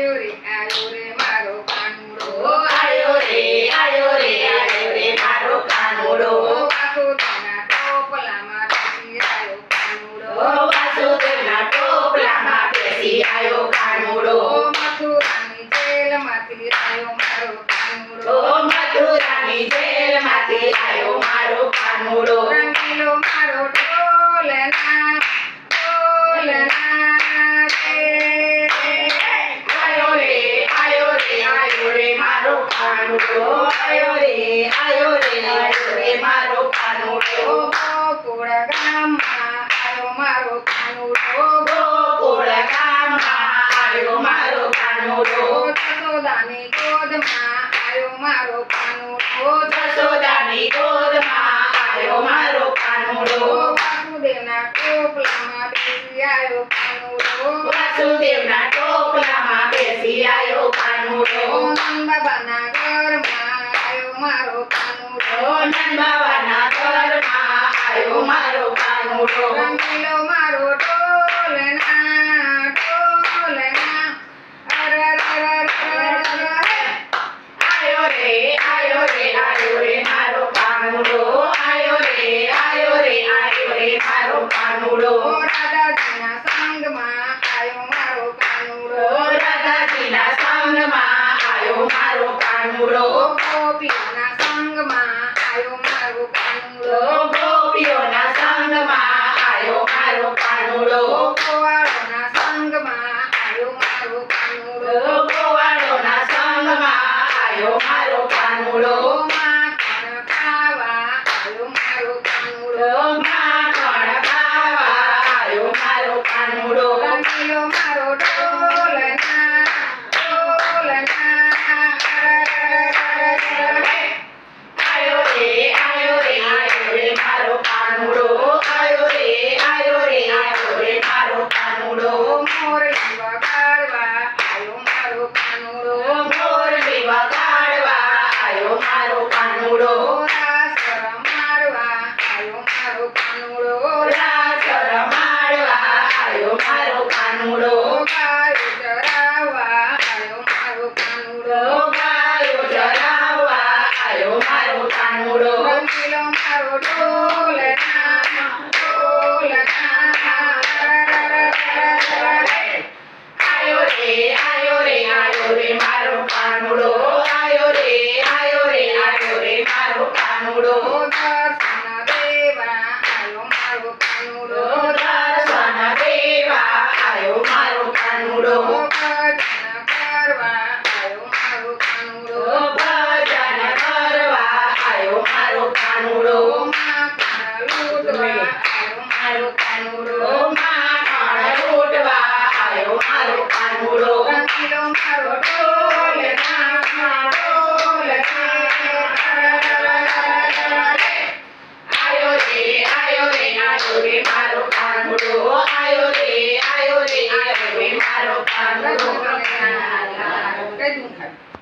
આયો રે આયો રે મારો કાનુડો આયો રે આયો રે આયો રે મારો કાનુડો. વાસુદેવના ટોપલામાં બેસી આયો કાનુડો. ઓ વાસુદેવના ટોપલામાં બેસી આયો કાનુડો આયો રે આયો રે આયો રે, મારો કાનુડો ગોકુળ ગામમાં આયો મારો કાનુડો ગોકુળ ગામમાં આયો મારો કાનુડો ઓ ગોદમાં આયો મારો કાનુડો જશોદાની ગોદમાં આયો મારો કાનુડો વાસુદેવના ટોપલામાં બેસી આયો કાનુડો વાસુદેવના ટોપલામાં બાબાના ઘરમાં આયો મારો કાનુડો રંગીલો મારો ઢોલના અરરરરરરર. આયો રે આયો રે આયો રે મારો કાનુડો આયો રે આયો રે આયો રે મારો કાનુડો રાધાજીના સંગમાં આયો મારો કાનુડો રાધાજીના સંગમાં આયો મારો કાનુડો ઓ સંગમાં આયો મારો કાનુડો ગોપીઓના સંગમાં આયો મારો કાનુડો. ગોવાળોના સંગમાં આયો મારો કાનુડો. ગોવાળોના સંગમાં આયો મારો કાનુડો. મોરલી વગાડવા આયો મારો કાનુડો મોરલી વગાડવા આયો મારો કાનુડો ઓ રાસ રમાડવા આયો મારો કાનુડો રાસ રમાડવા આયો મારો કાનુડો ગાયો ચરાવવા આયો મારો કાનુડો ગાયો ચરાવવા આયો મારો કાનુડો રંગીલો મારો ઢોલના રે આયો সংসার